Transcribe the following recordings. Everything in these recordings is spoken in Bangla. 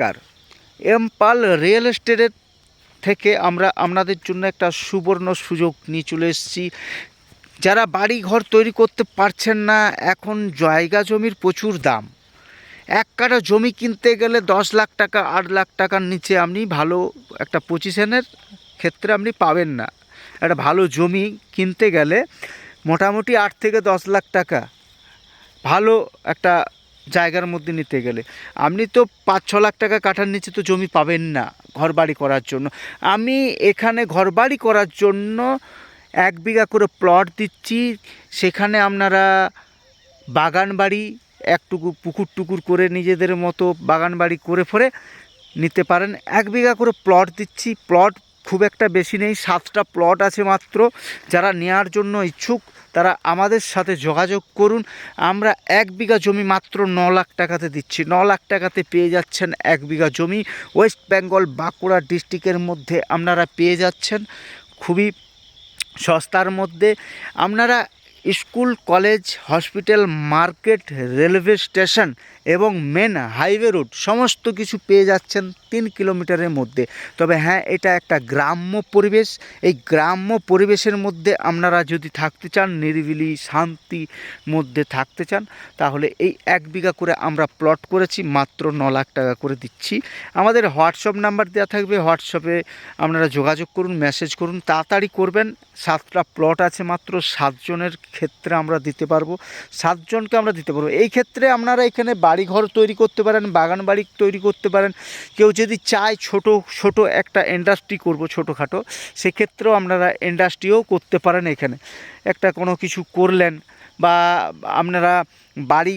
নমস্কার। এমপাল রিয়েল এস্টেটের থেকে আমরা আপনাদের জন্য একটা সুবর্ণ সুযোগ নিয়ে চলে এসেছি। যারা বাড়ি ঘর তৈরি করতে পারছেন না, এখন জায়গা জমির প্রচুর দাম। এক কাঠা জমি কিনতে গেলে দশ লাখ টাকা, আট লাখ টাকার নিচে আপনি ভালো একটা পজিশনের ক্ষেত্রে আপনি পাবেন না। একটা ভালো জমি কিনতে গেলে মোটামুটি আট থেকে দশ লাখ টাকা। ভালো একটা জায়গার মধ্যে নিতে গেলে। আপনি তো পাঁচ ছ লাখ টাকা কাঠার নিচে তো জমি পাবেন না ঘরবাড়ি করার জন্য। আমি এখানে ঘরবাড়ি করার জন্য এক বিঘা করে প্লট দিচ্ছি। সেখানে আপনারা বাগান বাড়ি, একটুকু পুকুর টুকুর করে নিজেদের মতো বাগান বাড়ি করে ফরে নিতে পারেন। এক বিঘা করে প্লট দিচ্ছি। প্লট খুব একটা বেশি নেই, সাতটা প্লট আছে মাত্র। যারা নেওয়ার জন্য ইচ্ছুক তারা আমাদের সাথে যোগাযোগ করুন। আমরা এক বিঘা জমি মাত্র ন লাখ টাকাতে দিচ্ছি। ন লাখ টাকাতে পেয়ে যাচ্ছেন এক বিঘা জমি। ওয়েস্ট বেঙ্গল বাঁকুড়া ডিস্ট্রিক্টের মধ্যে আপনারা পেয়ে যাচ্ছেন। খুবই সস্তার মধ্যে। আপনারা school, college, hospital, market, railway station এবং মেন হাইওয়ে রোড সমস্ত কিছু পেয়ে যাচ্ছেন তিন কিলোমিটারের মধ্যে। তবে হ্যাঁ এটা একটা গ্রাম্য পরিবেশ। এই গ্রাম্য পরিবেশের মধ্যে আপনারা যদি থাকতে চান, নিরিবিলি শান্তি মধ্যে থাকতে চান, তাহলে এই এক বিঘা করে আমরা প্লট করেছি, মাত্র ন লাখ টাকা করে দিচ্ছি। আমাদের হোয়াটসঅ্যাপ নাম্বার দেওয়া থাকবে, হোয়াটসঅ্যাপে আপনারা যোগাযোগ করুন, মেসেজ করুন, তাড়াতাড়ি করবেন। সাতটা প্লট আছে মাত্র, সাতজনের ক্ষেত্রে আমরা দিতে পারব, সাতজনকে আমরা দিতে পারব। এই ক্ষেত্রে আপনারা এখানে বাড়ি ঘর তৈরি করতে পারেন, বাগান বাড়ি তৈরি করতে পারেন। কেউ যদি চায় ছোট ছোট একটা ইন্ডাস্ট্রি করব ছোটোখাটো, সেক্ষেত্রেও আপনারা ইন্ডাস্ট্রিও করতে পারেন এখানে। একটা কোনো কিছু করলেন বা আপনারা বাড়ি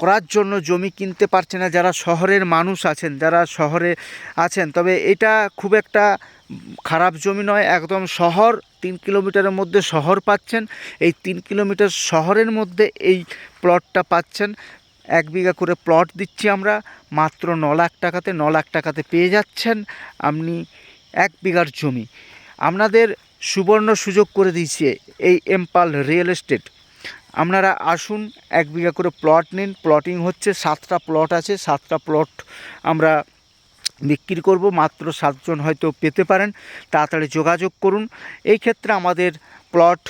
করার জন্য জমি কিনতে পারছে না, যারা শহরের মানুষ আছেন, যারা শহরে আছেন। তবে এটা খুব একটা খারাপ জমি নয়, একদম শহর, তিন কিলোমিটারের মধ্যে শহর পাচ্ছেন। এই তিন কিলোমিটার শহরের মধ্যে এই প্লটটা পাচ্ছেন। এক বিঘা করে প্লট দিচ্ছি আমরা, মাত্র ন লাখ টাকাতে, ন লাখ টাকাতে পেয়ে যাচ্ছেন আপনি এক বিঘার জমি। আপনাদের সুবর্ণ সুযোগ করে দিয়েছে এই এম্পাল রিয়েল এস্টেট। আপনারা আসুন, এক বিঘা করে প্লট নিন প্লটিং হচ্ছে, সাতটা প্লট আছে, সাতটা প্লট আমরা বিক্রি করব, মাত্র সাতজন হয়তো পেতে পারেন, তাড়াতাড়ি যোগাযোগ করুন। এই ক্ষেত্রে আমাদের প্লট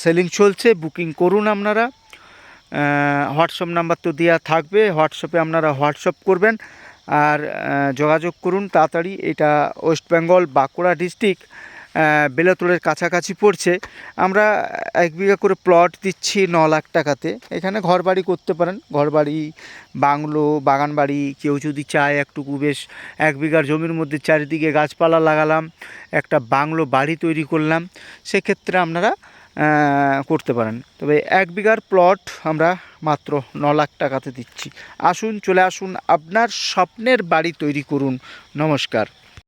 সেলিং চলছে বুকিং করুন আপনারা। হোয়াটসঅ্যাপ নাম্বার তো দেওয়া থাকবে হোয়াটসঅ্যাপে আপনারা হোয়াটসঅ্যাপ করবেন, আর যোগাযোগ করুন তাড়াতাড়ি। এটা ওয়েস্ট বেঙ্গল বাঁকুড়া ডিস্ট্রিক্ট বেলাতোড়ের কাছাকাছি পড়ছে। আমরা এক বিঘা করে প্লট দিচ্ছি ন লাখ টাকাতে। এখানে ঘর বাড়ি করতে পারেন। ঘর বাড়ি বাংলো বাগান বাড়ি কেউ যদি চায় একটুকু বেশ এক বিঘার জমির মধ্যে চারিদিকে গাছপালা লাগালাম, একটা বাংলো বাড়ি তৈরি করলাম, সেক্ষেত্রে আপনারা করতে পারেন। তবে এক বিঘার প্লট আমরা মাত্র ন লাখ টাকাতে দিচ্ছি। আসুন, চলে আসুন, আপনার স্বপ্নের বাড়ি তৈরি করুন। নমস্কার।